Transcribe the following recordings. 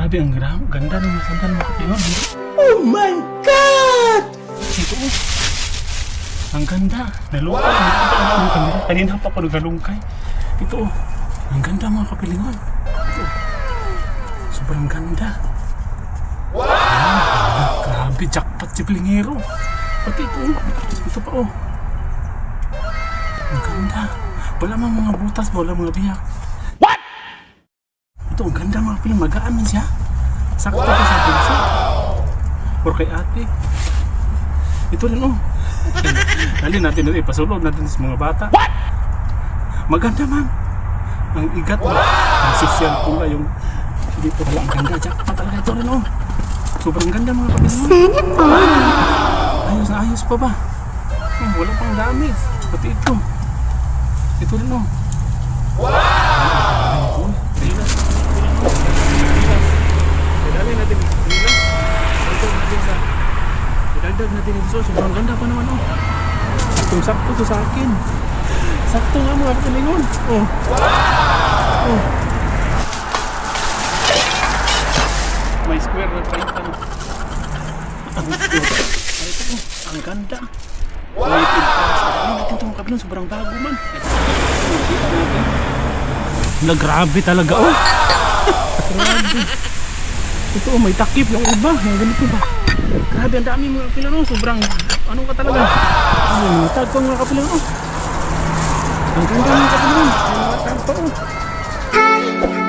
Grabe, ang gra- ganda ng masandan mga kapilingon. Oh my God! Ito oh. Ang ganda. Ng kamera. Kanina pa ako nagalungkay. Ito oh. Ang ganda mga kapilingon. Ito. Sobrang ganda. Wow! grabe, jackpot si Pilingero. Pati ito oh. Ito pa oh. Ang ganda. Wala mga butas, wala mga biyak. Ito, ang ganda mga piling. Magaan man siya. Sakto ka sa bulsa. Or kay ate. Ito rin oh. Dali natin ito ipasulog natin sa mga bata. What? Maganda man. Ang igat mo. Ang social pula yung dito wala ang ganda. Jackpot talaga ito rin oh. Sobrang ganda mga kapatid mo. Ayos na ayos pa ba? Oh, wala pang damage. Pati ito. Ito rin oh. Wow! Bilas. Dali natin bilas. Dagdag natin sa Dagdag natin ito. Sobrang ganda pa naman oh. Itong sakto to sa akin. Sakto nga mga kapilingon. Oh. Oh. May square na paint ano. Ay, ito oh. Ang ganda. France. Dali natin itong kapilingon. Sobrang bago man. Na talaga oh. grabe. Ito oh, may takip yung iba. Yung ganito ba? Grabe, ang dami mga kapila no. Sobrang, ano ka talaga? Ano, mga tag pa mga kapila no. Ang ganda mga kapila no. Mga tag pa oh.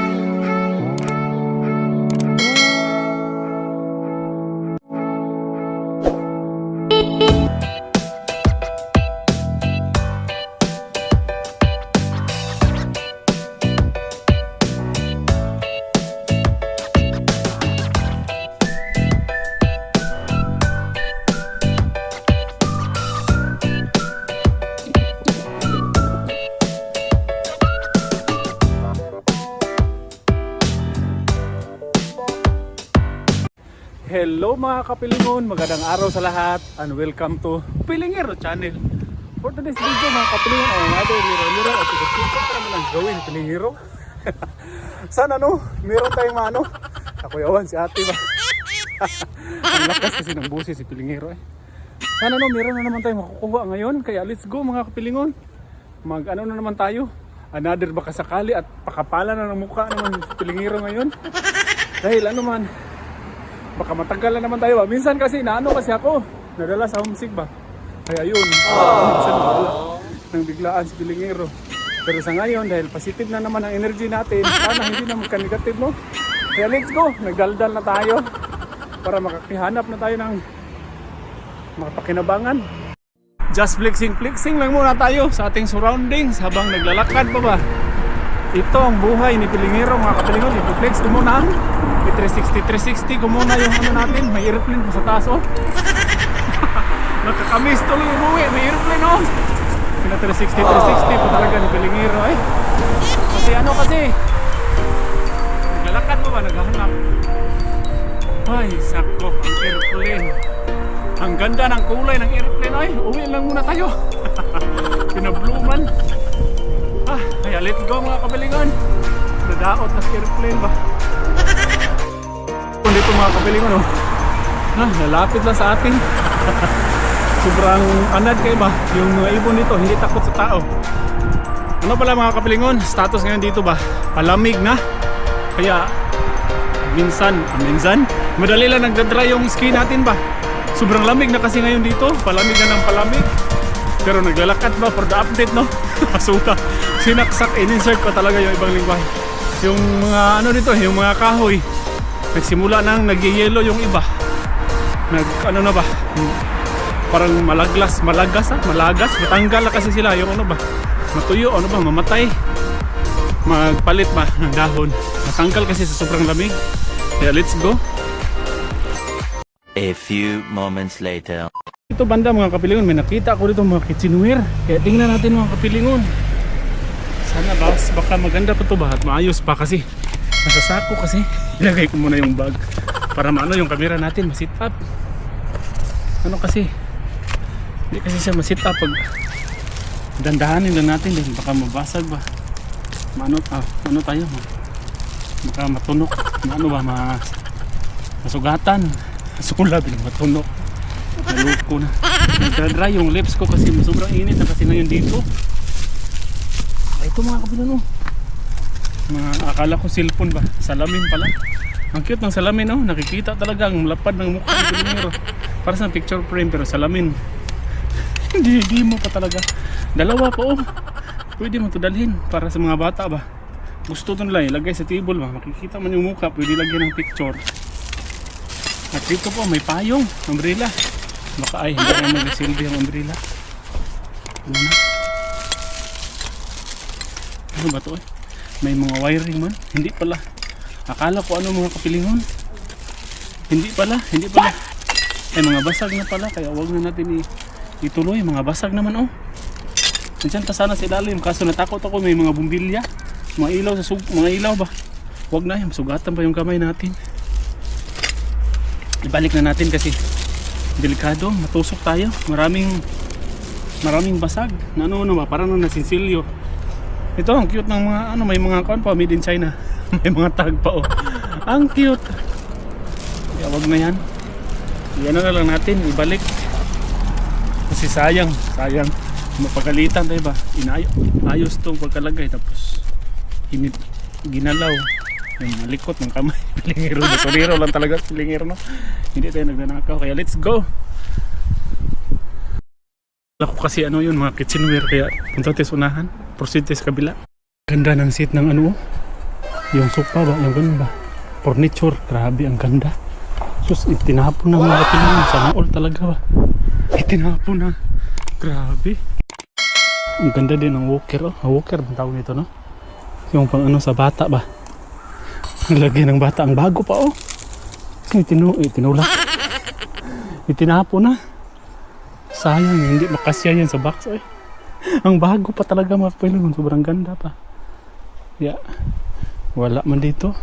Mga kapilingon, magandang araw sa lahat and welcome to Pilingero Channel. For today's video mga kapilingon ay another liro-liro at ito para naman ang gawin Pilingero. Sana no, meron tayong ano, kakuyawan si ate ba? ang lakas kasi ng busi si Pilingero eh. Sana no, meron na naman tayong makukuha ngayon kaya let's go mga kapilingon. Mag ano na naman tayo, another baka sakali at pakapala na ng mukha naman si Pilingero ngayon. Dahil ano man, baka matagal na naman tayo ba. Minsan kasi naano kasi ako, nadala sa homesick ba. Kaya yun, minsan nawala nang biglaan si Pilingero. Pero sa ngayon, dahil positive na naman ang energy natin, sana hindi na magka-negative no. Kaya let's go, nagdaldal na tayo para makakihanap na tayo ng makapakinabangan. Just flexing, flexing lang muna tayo sa ating surroundings habang naglalakad pa ba. Ito ang buhay ni Pilingero mga kapilingon. I-flex ko muna. May 360, 360 ko muna yung ano natin. May airplane pa sa taas oh. Nakakamiss tuloy umuwi. May airplane oh. Pina 360, 360 pa talaga ni Pilingero eh. Kasi ano kasi. Naglalakad pa ba? Naghahanap. Ay, sakto. Ang airplane. Ang ganda ng kulay ng airplane ay. Uwi lang muna tayo. Pinabluman. Ah, kaya let's go mga kapilingon. Nadaot na airplane ba? Kung dito mga kapilingon oh. Ah, nalapit lang sa atin. Sobrang anad kayo ba? Yung mga ibon dito, hindi takot sa tao. Ano pala mga kapilingon, status ngayon dito ba? Palamig na. Kaya minsan, ah, minsan, madali lang nagdadry yung ski natin ba? Sobrang lamig na kasi ngayon dito, palamig na ng palamig. Pero naglalakad ba for the update no? Suka. Sinaksak, in-insert pa talaga yung ibang lingwahe. Yung mga ano dito, yung mga kahoy. Nagsimula nang nagyayelo yung iba. Nag ano na ba? Parang malaglas, malagas ah, malagas. Matanggal na kasi sila yung ano ba? Matuyo, ano ba, mamatay. Magpalit ba ng dahon. Natanggal kasi sa sobrang lamig. Kaya let's go. A few moments later. Ito banda mga kapilingon, may nakita ako dito mga kitchenware. Kaya tingnan natin mga kapilingon. Sana bas, baka maganda pa to ba maayos pa kasi. Nasa sako kasi. Ilagay ko muna yung bag para maano yung camera natin masit up. Ano kasi? Hindi kasi siya masit up pag dandahanin lang natin din baka mabasag ba. Mano, ah, ano tayo? Baka matunok. ma- ano ba, ma, masugatan. Sukulab, matunok. Naluko na. Nagdadry yung lips ko kasi sobrang init na kasi ngayon dito. Ito mga kapilan oh. Mga akala ko cellphone ba? Salamin pala. Ang cute ng salamin oh. Nakikita talaga ang lapad ng mukha ni Pilingero. Para sa picture frame pero salamin. Hindi, hindi mo pa talaga. Dalawa pa oh. Pwede mo to dalhin para sa mga bata ba? Gusto to nila ilagay sa table ba? Makikita man yung mukha, pwede lagyan ng picture. At dito po may payong, umbrella. Baka ay hindi na mag-silbi ang umbrella. Ano na? Ano ba to eh? May mga wiring man. Hindi pala. Akala ko ano mga kapilingon. Hindi pala, hindi pala. Ay mga basag na pala kaya wag na natin ituloy. Mga basag naman oh. Nandiyan pa sana sa ilalim kaso natakot ako may mga bumbilya. Mga ilaw sa sug mga ilaw ba? Wag na yan, sugatan pa yung kamay natin. Ibalik na natin kasi delikado, matusok tayo. Maraming maraming basag. Na ano ano ba, parang nang nasinsilyo. Ito ang cute ng mga ano, may mga kuan pa made in China. may mga tag pa oh. Ang cute. Kaya wag na yan. Yan na lang natin, ibalik. Kasi sayang, sayang. Mapagalitan tayo ba? Inayo, ayos tong pagkalagay tapos hinit, ginalaw. Yung mga likot ng kamay. Pilingero, basurero lang talaga pilingero no. Hindi tayo nagnanakaw. Kaya let's go. Ako kasi ano yun, mga kitchenware. Kaya punta tayo sa unahan. Proceed tayo sa kabila. Ganda ng seat ng ano oh. Yung sofa ba? Yung ganun ba? Furniture. Grabe, ang ganda. Sus, itinapon na mga Pinoy. Sana all talaga ba? Itinapon na. Grabe. Ang ganda din ng walker. Oh. Walker ang tawag nito, no? Yung pang ano sa bata ba? Lagyan ng bata. Ang bago pa, oh. Itinu itinulak. Itinapon na. Sayang, hindi makasya yan sa box, eh. Ang bago pa talaga mga Pinoy. Sobrang ganda pa. Yeah. Wala man dito.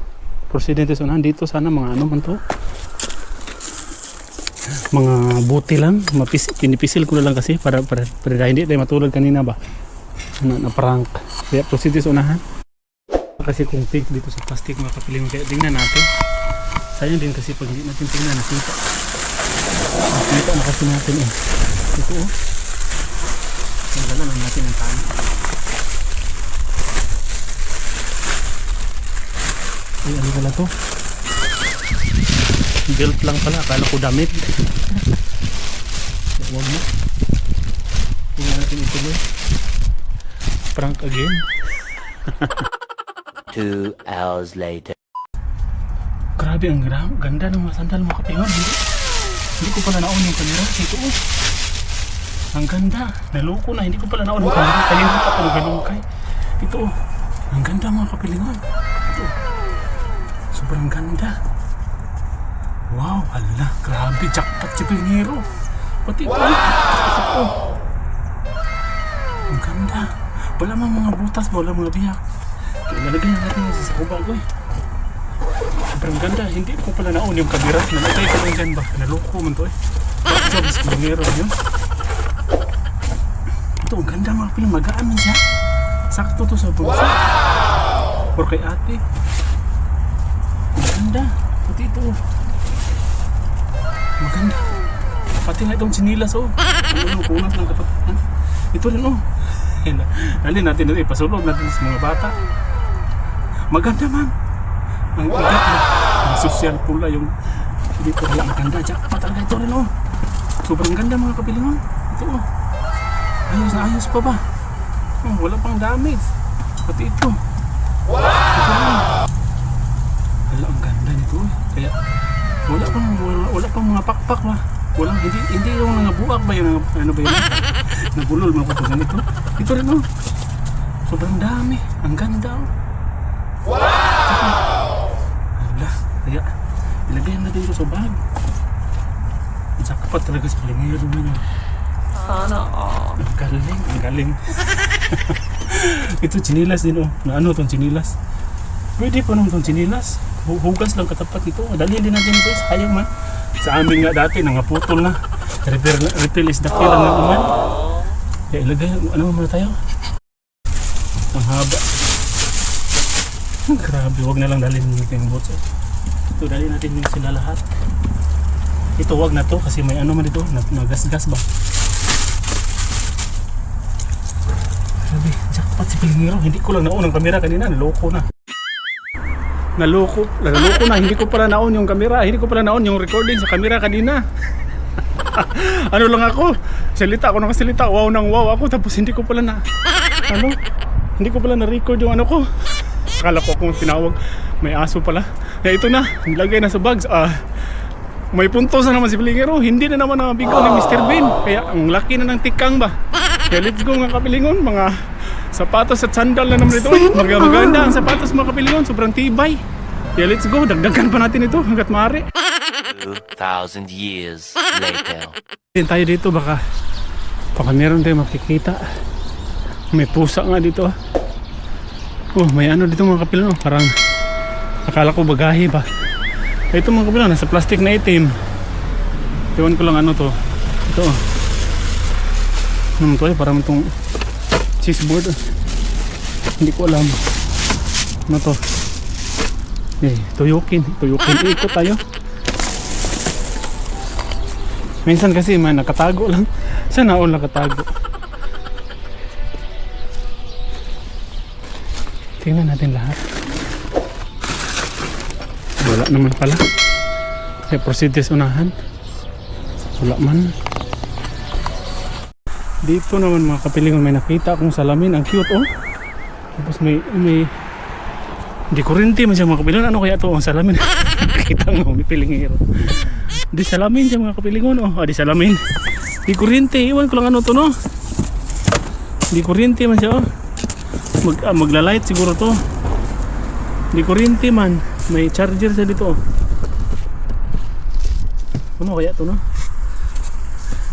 Presidente sa unahan dito sana mga ano man to mga buti lang mapis, pinipisil ko na lang kasi para, para, para hindi tayo matulad kanina ba na, na prank kaya proceed sa unahan kasi kung pink dito sa plastic mga kapiling kaya tingnan natin sayang din kasi pag hindi natin tingnan nakita nakita na kasi natin eh ito oh nagala lang natin ang tali ay ano pala to? Belt lang pala akala ko damit. Huwag mo. Huwag natin ituloy prank again. Two hours later. grabe ang ganda ng mga sandal mo kapingan hindi, hindi ko pala naon yung kamera ito oh ang ganda. Naloko na. Hindi ko pala naon kanina pa ako nagalungkay ito. Oh ang ganda mga kapilingan. Ito. Sobrang ganda. Wow hala grabe. Jackpot si Pilingero pati ito. Oh. ito. Ang ganda. Wala mang mga butas wala mga biyak. Kaya lalagyan natin sa kubag ko eh. Sobrang ganda. Hindi ko pala naon yung kamera. Namatay ko lang dyan ba? Naloko man to eh. Mas kamera yun? Ito, ang ganda mga pilang. Magaan man siya. Sakto to sa bulsa. Or kay ate. Ang ganda. Pati ito. oh. Maganda. Pati nga itong sinilas oh. Ano punas ng kapat. Ha? Ito rin oh. Dali natin na ipasulog natin sa mga bata. Maganda man. Ang igat na. Ang social pula yung dito ang ganda. Jackpot talaga ito rin oh. Sobrang ganda mga kapilingon. Ito oh. Ayos na ayos pa ba? Oh, wala pang damage. Pati ito. Rin. Wala ang ganda nito eh. Kaya wala pang wala, wala pang mga pakpak ba? Wala hindi hindi yung mga ba yung ano ba yun? Nabulol mga kapag ganito. Ito rin oh. Sobrang dami. Ang ganda oh. Wala. Kaya, ilagay na dito sa bag. Jackpot talaga sa palingiro mo yun. Sana all. Ang galing, ang galing. Ito, chinilas din oh. Na ano itong chinilas? Pwede pa naman itong chinilas. Hu- Hugas lang katapat ito. Dalhin din natin ito. Sayang man. Sa amin nga dati, nangaputol na. Repair, refill is the kill ang naman. Kaya ilagay, ano muna tayo? Ang haba. Grabe, wag na lang dalhin natin yung bots. oh. Ito, dali natin yung sila lahat. Ito, wag na to kasi may ano man dito, nag- nagasgas ba? Grabe, jackpot si Pilingiro. Hindi ko lang naon ang kamera kanina, naloko na. Naloko, naloko na. Hindi ko pala naon yung kamera. Hindi ko pala naon yung recording sa kamera kanina. ano lang ako, salita ako nakasalita, wow nang wow ako, tapos hindi ko pala na, ano, hindi ko pala na-record yung ano ko. Akala ko kung tinawag, may aso pala. Kaya ito na, nilagay na sa bags. Ah, may puntos na naman si Pilingero. Hindi na naman nabigo ni Mr. Bean. Kaya ang laki na ng tikang ba. Kaya let's go mga kapilingon. Mga sapatos at sandal na naman ito. Mag maganda ang sapatos mga kapilingon. Sobrang tibay. Kaya let's go. Dagdagan pa natin ito hanggat maaari. 2,000 years later. Din tayo dito baka baka meron tayong makikita. May pusa nga dito. ah. Oh, may ano dito mga kapilan. Oh. Parang akala ko bagahe ba. Ito mga kapilan, nasa plastic na itim. Ewan ko lang ano to. Ito. oh. Ano to eh, parang itong cheese board. Hindi ko alam. Ano to? Eh, tuyukin. Tuyukin. Ikot tayo. Minsan kasi man nakatago lang. Sana all nakatago. Tingnan natin lahat. Wala naman pala. Kaya proceed unahan. Wala man. Dito naman mga kapilingon may nakita akong salamin. Ang cute oh. Tapos may may di kurente man siya mga kapilingon. Ano kaya to ang salamin? Nakita mo may pilingero. Di salamin siya mga kapilingon oh. Ah, di salamin. Di kuryente. Iwan ko lang ano to no. Di kuryente man siya oh. Mag, ah, magla-light siguro to. Di kuryente man. May charger siya dito oh. Ano kaya to no?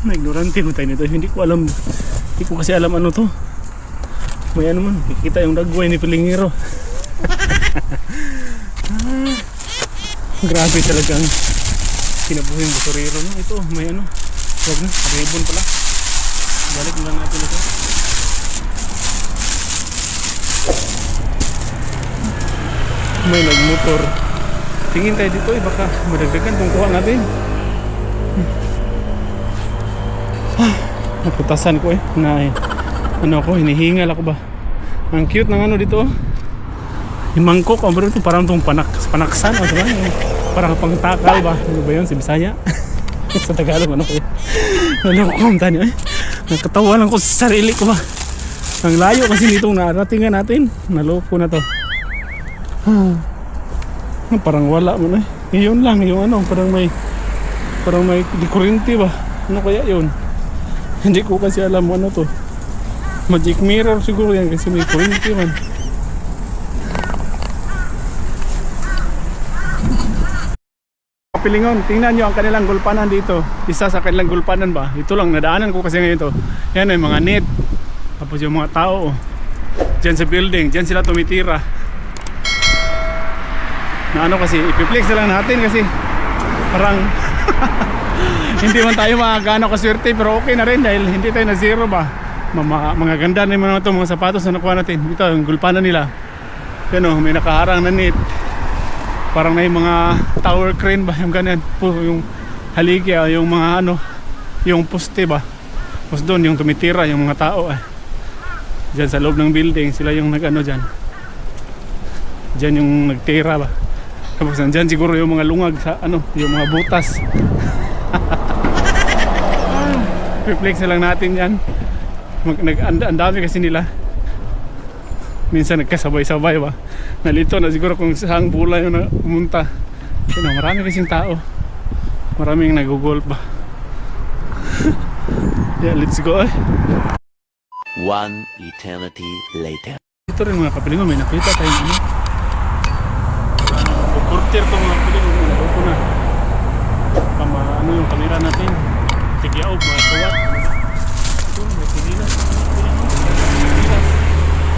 Na ignorante mo tayo nito. Hindi ko alam. Hindi ko kasi alam ano to. May ano man. Kikita yung dagway ni Pilingero. ah, grabe talagang kinabuhin basurero no ito may ano wag na ribbon pala balik na natin ito may nagmotor tingin tayo dito eh baka madagdagan kung kuha natin naputasan ko eh. Na eh, ano ako hinihingal ako ba? Ang cute ng ano dito oh. yung mangkok oh, bro parang itong panak, panaksan o diba? parang pang takal ba? Ano ba yun si Bisaya? Sa Tagalog ano ko ano ko ang tanyo eh. Nakatawa lang ko sa sarili ko ba ang layo kasi nitong naratingan natin. Naloko na to. Ah, parang wala mo na eh. Yun lang yung ano parang may parang may di ba? Ano kaya yun hindi ko kasi alam ano to magic mirror siguro yan kasi may kuryente man Pilingon, tingnan nyo ang kanilang gulpanan dito. Isa sa kanilang gulpanan ba? Ito lang, nadaanan ko kasi ngayon to. Yan ay mga net. Tapos yung mga tao. oh. Diyan sa building, diyan sila tumitira. Na ano kasi, ipiplex na lang natin kasi parang hindi man tayo makagano kaswerte pero okay na rin dahil hindi tayo na zero ba. Mga, mga ganda na naman ito mga sapatos na nakuha natin. Ito yung gulpanan nila. Yan o, may nakaharang na net. Parang may mga tower crane ba? Yung ganyan. Yung haligi ah, yung mga ano yung poste ba? Tapos doon yung tumitira yung mga tao eh dyan sa loob ng building sila yung nag ano dyan dyan yung nagtira ba? Tapos nandyan siguro yung mga lungag sa ano yung mga butas reflex na lang natin yan. Mag, nag, and, ang dami kasi nila. Minsan nagkasabay-sabay ba? Nalito na siguro kung saan pula yung na- pumunta. You know, marami kasing tao. Maraming nagugolf ba? Yeah let's go. Eh One eternity later. dito rin mga kapilingon may nakita tayong ano? Uh, porter ko mga kapilingon ko na. Kama, ano yung kamera natin tigyaob mga kawat ito may silinas silinas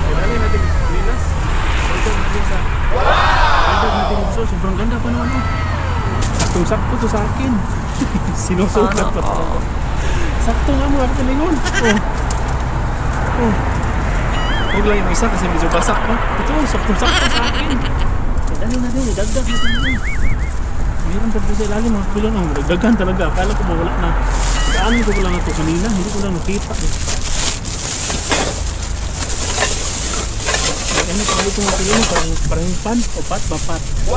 ay dali natin silinas Dagdag natin sa Dagdag natin gusto sobrang ganda pa naman oh. saktong sakto to sa akin sinusukat pa to sakto nga mga kapilingon oh oh Huwag lang yung isa kasi medyo basak pa. Ito, sakto-sakto sa akin. Ay, dali natin, idagdag natin yun. Daan pa sa ilalim mga kapilo no. Dagdagan talaga. Akala ko mawala na. Daanin ko lang ito kanina. Hindi ko lang nakita. Eh. Ano pa ito mga kapilo? Parang, parang pan o pat, mapat. Wow!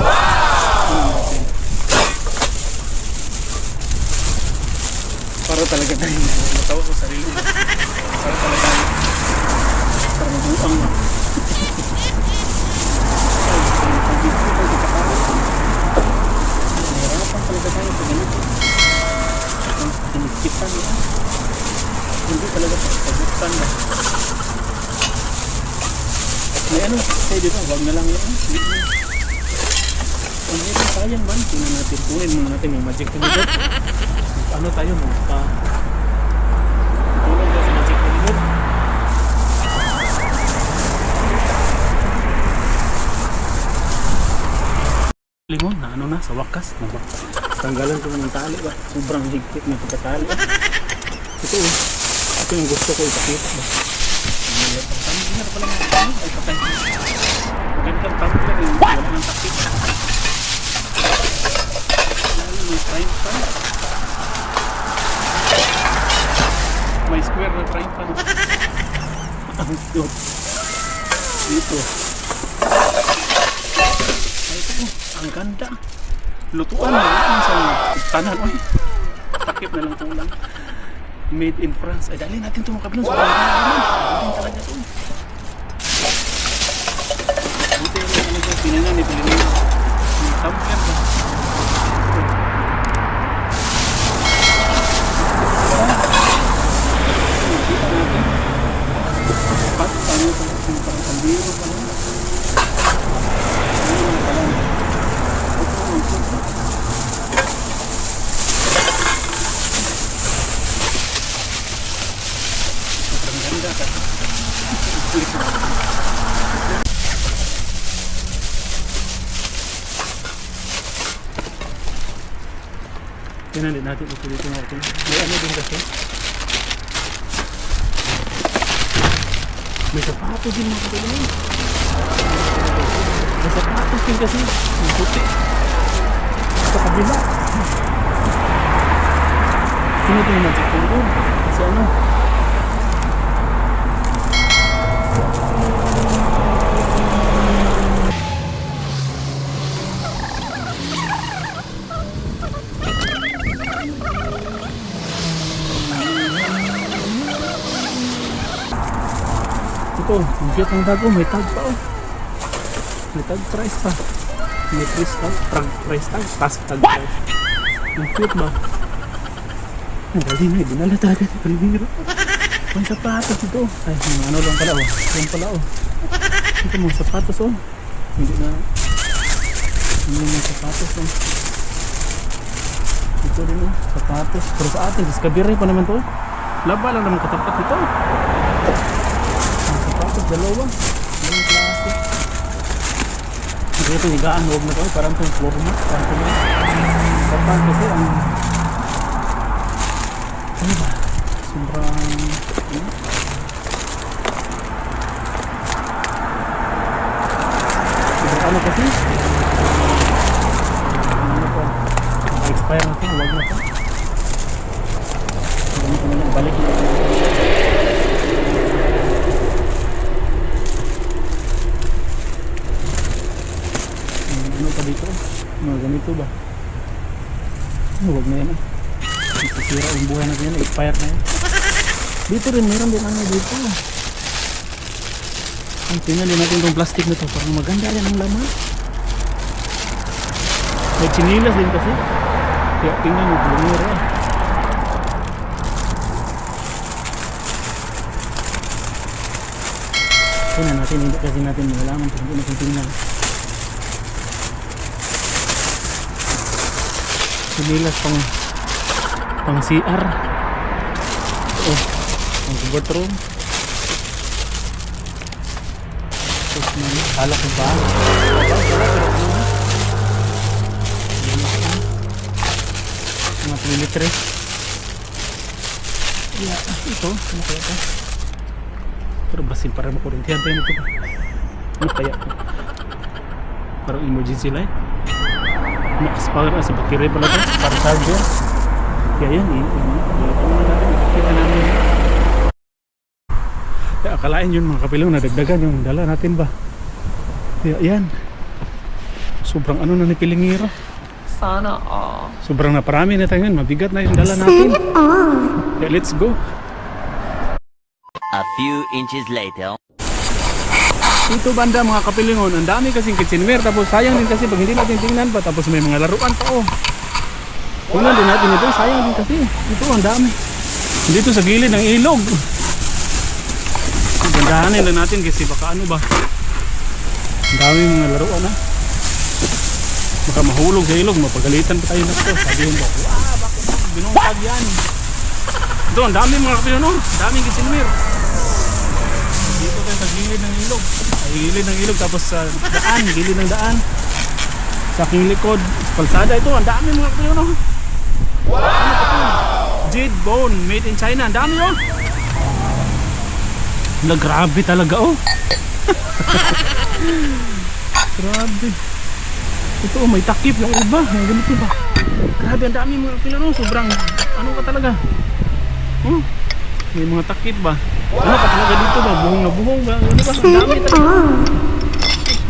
Para talaga tayo matawa sa sarili. Para talaga para mabuang na. Nahirapan talaga tayo sa ganito. Tinikitan nila. Hindi talaga pagpagbukan na. May ano, say dito, wag na lang yan. Hindi na. Ang hirap sayang man. Tingnan natin, kunin muna natin yung magic finger. Ano tayo, magpa... Tulog daw sa magic finger. Limon na ano na sa wakas na ba? Tanggalan ko ng tali ba? Sobrang higpit na pagkatali. Ito eh. Ito yung gusto ko ipakita ba? Hirap pala ng tali. Ay patay. Magandang tali lang yung wala ng. Lalo may frying pan. May square na frying pan. Ang cute. Dito. Ay, ito. Ang ganda. Lutuan na. Ang sa tanan. Uy. Takip na lang kulang. Made in France. Ay, dali natin ito mga kabilang. Sobrang ganda. Ang talaga ito. Buti yung ano ito. Pinanan ni Pilipino. Yung tumbler ba? Nakita natin. Pat, paano ito? Yung parang kaldero pa lang. Ano yung parang ito, ang cute. Sobrang ganda ka. Tingnan din natin ito dito natin. May ano din kasi. May sapatos din mga kapatid. May sapatos din kasi. Yung puti. Sa kabila. Tinitingnan natin kung doon. Kasi ano. Ito, ang cute ng dago. May tag pa oh. May tag price pa. May price tag. Prag price tag. Task tag price. Ang cute ba? Ang galing na. Dinala talaga sa paligiro. May sapatos ito. Ay, ano lang pala oh. Yan pala oh. Ito mga sapatos oh. Hindi na. Hindi mga sapatos oh. Ito din oh. Sapatos. Pero sa atin, discovery pa naman to. oh. Laba lang naman katapat ito. Ang sapatos, dalawa. Ang klase. Hindi ito higaan, huwag na to. Parang itong floor mat. Parang ito. Parang kasi ang... Ano ba? Sobrang... Ano? Sobrang ano kasi? Ano po? Expire na ito, huwag na ito. Ganito na lang, balik na. Hmm, ano pa dito? Mga ganito ba? Ano, huwag na yan ah. Masisira yung buhay natin yan, expired na yan. Dito rin, meron din ano dito. Ang din natin itong plastic na to, parang maganda yan ang laman. May chinilas din kasi. Kaya tingnan mo, lumira ah. Tingnan natin, hindi kasi natin malalaman kung hindi natin tingnan. Sinilas pang pang CR. Oh, bathroom. Tapos may kala ko ba? Ano na? Na. Mga toiletries. Yeah, ah, ito, ano kaya ito? Pero basin para makurintihan tayo nito. Ano kaya ito? Parang emergency light. Mas para sa battery pala to, para charger. Kaya yan, ano na natin, ipakita namin. Akalain yun mga kapilaw, nadagdagan yung dala natin ba? Kaya yan. Sobrang ano na ni Pilingiro. Sana all. Sobrang naparami na tayo ngayon. Mabigat na yung dala natin. Kaya let's go. A few inches later. Ito banda mga kapilingon, ang dami kasing kitchenware tapos sayang din kasi pag hindi natin tingnan pa tapos may mga laruan pa oh. Tingnan din natin ito, sayang din kasi. Ito ang dami. Dito sa gilid ng ilog. Gandahanin lang natin kasi baka ano ba. Ang dami mga laruan ha. Baka mahulog sa ilog, mapagalitan pa tayo na ito. Sabihin ba, wow, bakit binungkag yan? Ito, ang dami mga kapilingon, oh. daming kitchenware. Dito tayo sa gilid ng ilog. Ay, gilid ng ilog tapos sa daan, gilid ng daan. Sa aking likod, sa kalsada ito, ang dami mga kapatid no. Wow! Jade bone made in China, ang dami oh. Na grabe talaga oh. grabe. Ito oh, may takip yung iba, yung ganito ba. Grabe, ang dami mga kapatid no. Sobrang, ano ka talaga. Oh, may mga takip ba? Ano pa talaga dito ba? Buhong na buhong ba? Ano ba? Ang dami talaga.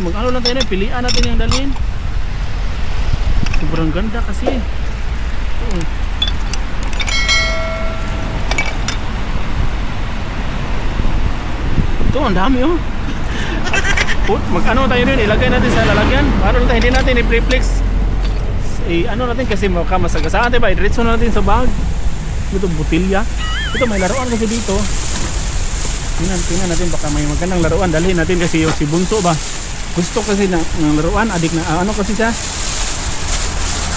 Mag ano lang tayo na, pilian natin yung dalhin. Sobrang ganda kasi. Oo. Ito, ang dami oh. Put, mag ano tayo rin, ilagay natin sa lalagyan. Ano tayo, hindi natin i-preflex. I, ano natin kasi baka masagasaan tayo ba? I-diretso na natin sa bag. Ito, butilya. Ito, may laruan kasi dito. Tingnan, tingnan natin baka may magandang laruan. Dalhin natin kasi yung si Bunso ba. Gusto kasi na, ng laruan, adik na, ah, ano kasi siya.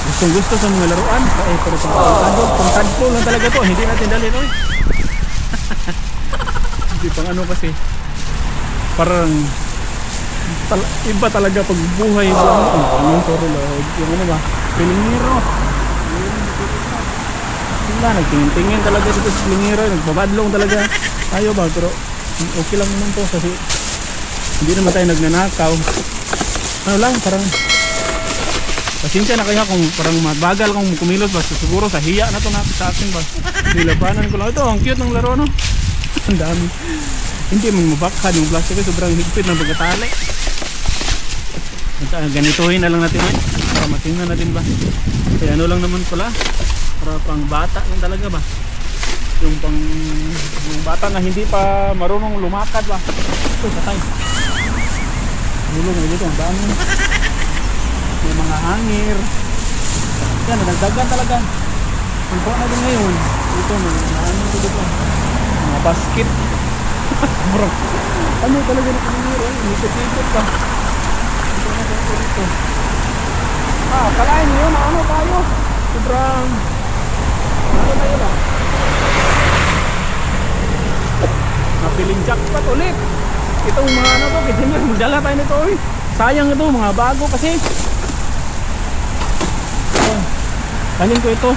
Gustong gusto sa mga laruan. Eh, pero pang tagpo, pang tagpo lang talaga to. Hindi natin dalhin, oy. Hindi pang ano kasi. Parang, tal- iba talaga pag buhay mo. Ano, ano, sorry Lord. Yung ano ba, pilingiro. Wala, nagtingin-tingin talaga sa pilingiro. Nagbabadlong talaga tayo ba. Pero okay lang naman to kasi hindi naman tayo nagnanakaw. Ano lang, parang Pasensya na kaya kung parang mabagal kung kumilos ba siguro sa hiya na to natin sa atin ba nilabanan ko lang ito ang cute ng laro no ang dami hindi man mabakad yung plastic sobrang higpit ng pagkatali. At, ah, ganituhin na lang natin yan. Para matingnan natin ba? Kaya ano lang naman pala? Para pang bata lang talaga ba? Yung pang yung bata na hindi pa marunong lumakad ba? Ito patay. Ulong na dito ang dami. May mga hangir. Yan nadagdagan talaga. Ang buwan na din ngayon. Ito mga ano ito dito mga basket bro ano talaga na piniro eh ikot-ikot pa ito na dito dito ah kalain nyo na ano tayo? Sobrang ano tayo ba? Napiling jackpot ulit. Itong mga ano to kitimir magdala tayo nito eh sayang ito mga bago kasi. Alin ko ito?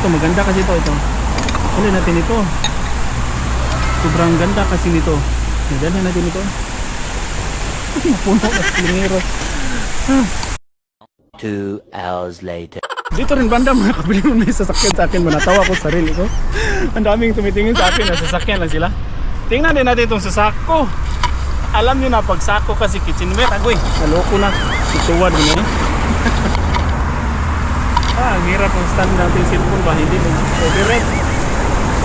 Ito maganda kasi ito ito. Alin natin ito? Sobrang ganda kasi nito. Nadala natin ito. Mapuno na pilingero. Two hours later. Dito rin banda mga kabiling may sasakyan sa akin. Manatawa ko sa sarili ko. Ang daming tumitingin sa akin na sasakyan lang sila. Tingnan din natin itong sasako. Alam nyo na pag sako kasi kitchenware. Agoy, naloko na. Ituwad mo eh. Ah, ang hirap ng stand natin cellphone ba? Hindi mo copyright.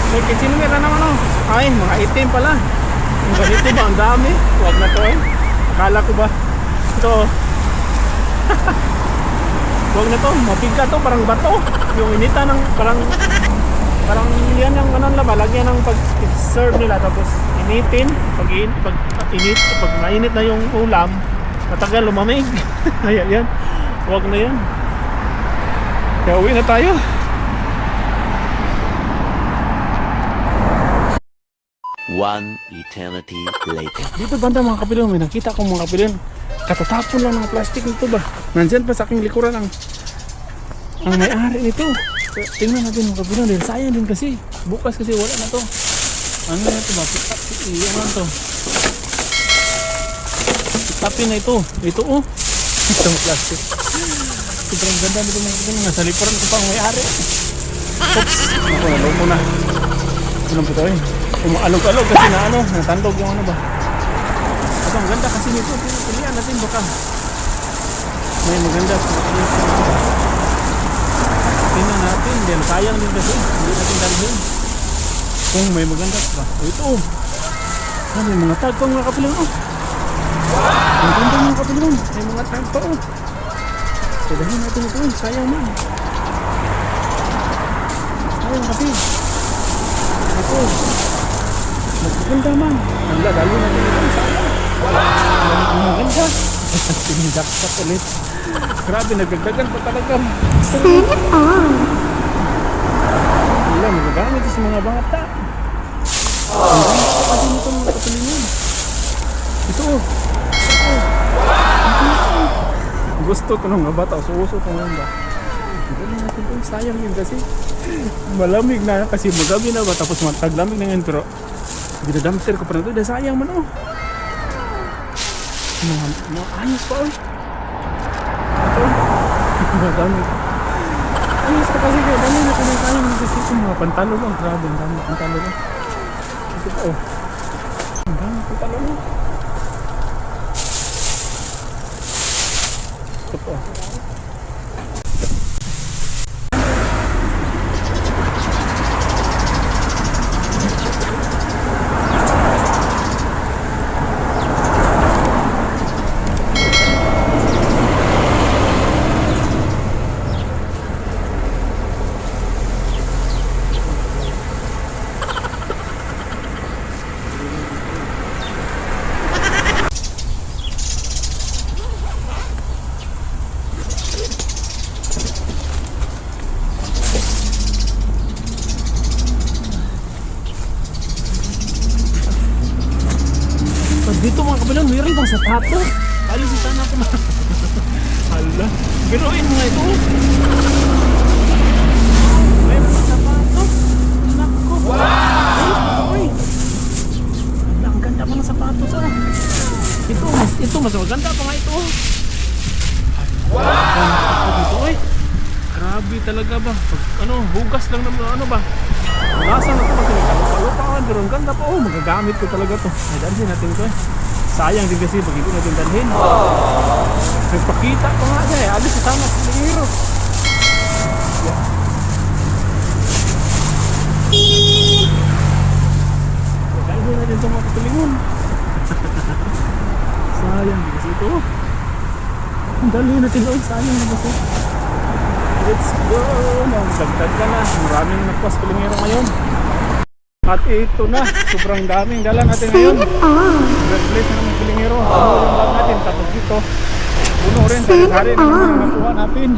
May kitchenware na naman oh. Ay, mga itim pala. Yung ganito ba? Ang dami. Huwag na to eh. Akala ko ba? Ito. oh. Huwag na to. Mabigat to. Parang bato. Yung inita ng parang parang yan yung ano nila ba? Lagyan ng pag-serve nila tapos initin. Pag, in, pag init, pag mainit na yung ulam, matagal lumamig. Ayan yan. Huwag na yan. Kaya uwi na tayo. One eternity later. Dito banda mga kapilon, may nakita akong mga kapilon. Katatapon lang ng plastic nito ba? Nandyan pa sa aking likuran ang ang may-ari nito. Tingnan natin mga kapilon dahil sayang din kasi. Bukas kasi wala na to. Ano na ito ba? Ano to? Upin na ito. Ito oh. Itong plastic. sobrang ganda nito mga kapatid. Nasa likuran ko pa ang may-ari. Oops, ako nalong muna. Ano po ito eh. Umaalog-alog kasi na ano, natandog yung ano ba. Ito, ang ganda kasi nito. Pilihan natin baka. May maganda. Tingnan natin. Then sayang din kasi. Hindi natin dalhin. Kung may maganda pa. Ito oh. Ah, may mga tag pa mga kapilang oh. Ang ganda mga kapilang. May mga tag pa oh. Padahin natin ito eh. Sayang man. Sayang kasi. Ito. Magaganda man. Ang ladalo natin ito. Sayang. Ang maganda. Tinidaksak ulit. Grabe, nagdagdagan pa talaga. Wala, magagamit sa mga bata. Ang ganda pa kasi nito mga kapilingan. Ito oh. Ito oh. Ito. Gusto ko ng mga bata. Suuso ko ngayon ba? Hindi natin ito. Sayang yun kasi. Malamig na kasi magabi na ba. Tapos mataglamig na ngayon. Pero ginadamster ko pa na ito. Dahil sayang man oh. Mga, mga ayos pa oh. Ito. Magamit. Ayos pa kasi kaya dami na pinasayang ng kasi ito mga pantalo lang. Grabe, ang dami pantalo lang. Ito pa oh. Ang dami pantalo lang. Ito pa oh. Pag dito mga kabilang, sapato? Alis sana ako na. Hala. Biruin mo ito. Mayroon bang sapato? Nako. Wow! Uy. Hala, ang ganda pa ng sapatos ah. Ito, ito mas maganda pa nga ito. Wow! Dito eh. Grabe talaga ba? Pag, ano, hugas lang naman ano ba? Nasa na ito kasi nagkalo pa pero ang ganda pa. Oh, magagamit ko talaga to. Ay, dalhin natin to eh. Sayang din kasi pag hindi natin dalhin. Nagpakita ko nga siya eh. Alis sa sana sa lingiro. Dalhin natin itong mga katulingon. Sayang din kasi ito. Dalhin natin oh, sayang din kasi. Let's go! Nagdagdag ka na. Maraming nagpas pilingero ngayon. At ito na, sobrang daming dala natin ngayon. God bless na naman pilingero. Yung bag natin? Tapos dito, puno rin sa hari ng mga nakuha natin.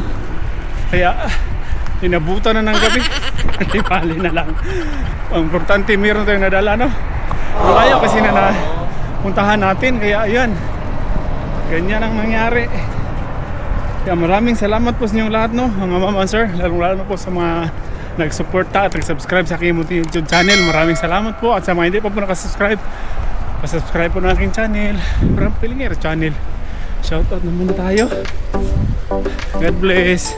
Kaya, inabutan na ng gabi. Hindi pali na lang. Ang importante, meron tayong nadala, no? Malayo kasi na na puntahan natin. Kaya, ayan. Ganyan ang nangyari. Kaya maraming salamat po sa inyong lahat no, mga mama sir, lalo lalo na po sa mga nagsuporta at nag-subscribe sa aking munting YouTube channel. Maraming salamat po at sa mga hindi pa po nakasubscribe, pasubscribe po ng aking channel, Bram Pilingero channel. Shoutout na muna tayo. God bless.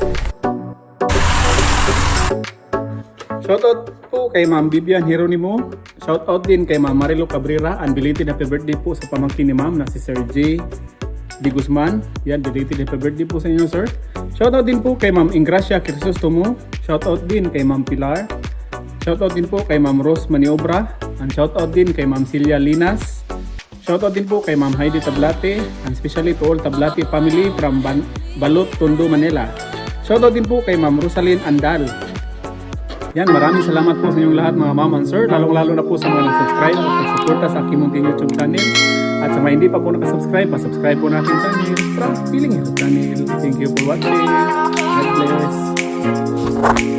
Shoutout po kay Ma'am Vivian Hieronimo. Shoutout din kay Ma'am Marilo Cabrera. Unbelated happy birthday po sa pamangkin ni Ma'am na si Sir J. Di Guzman. Yan, belated happy birthday po sa inyo, sir. Shoutout din po kay Ma'am Ingracia Crisostomo. Shoutout din kay Ma'am Pilar. Shoutout din po kay Ma'am Rose Maniobra. And shoutout din kay Ma'am Celia Linas. Shoutout din po kay Ma'am Heidi Tablate. And especially to all Tablate family from Ban- Balot, Tondo, Manila. Shoutout din po kay Ma'am Rosalyn Andal. Yan, maraming salamat po sa inyong lahat mga ma'am and sir. Lalong-lalo na po sa mga nag-subscribe at nag-suporta sa aking munting YouTube channel. At sa mga hindi pa po nakasubscribe, pa-subscribe po natin channel. From Feeling Hero channel. Thank you for watching. God bless.